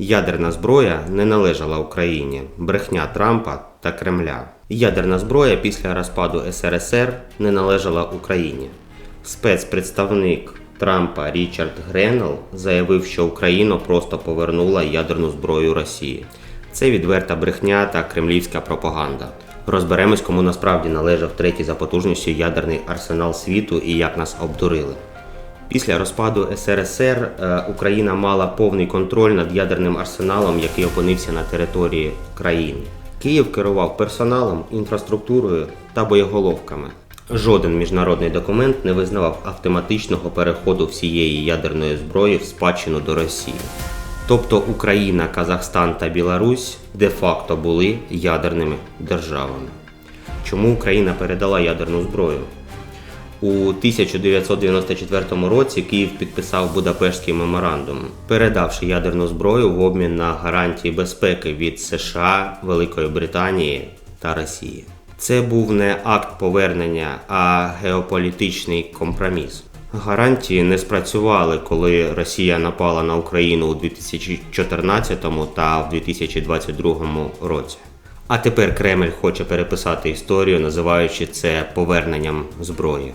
Ядерна зброя не належала Україні, брехня Трампа та Кремля. Ядерна зброя після розпаду СРСР не належала Україні. Спецпредставник Трампа Річард Гренел заявив, що Україна просто повернула ядерну зброю Росії. Це відверта брехня та кремлівська пропаганда. Розберемось, кому насправді належав третій за потужністю ядерний арсенал світу і як нас обдурили. Після розпаду СРСР е, Україна мала повний контроль над ядерним арсеналом, який опинився на території країни. Київ керував персоналом, інфраструктурою та боєголовками. Жоден міжнародний документ не визнавав автоматичного переходу всієї ядерної зброї в спадщину до Росії. Тобто Україна, Казахстан та Білорусь де-факто були ядерними державами. Чому Україна передала ядерну зброю? У 1994 році Київ підписав Будапештський меморандум, передавши ядерну зброю в обмін на гарантії безпеки від США, Великої Британії та Росії. Це був не акт повернення, а геополітичний компроміс. Гарантії не спрацювали, коли Росія напала на Україну у 2014 та в 2022 році. А тепер Кремль хоче переписати історію, називаючи це поверненням зброї.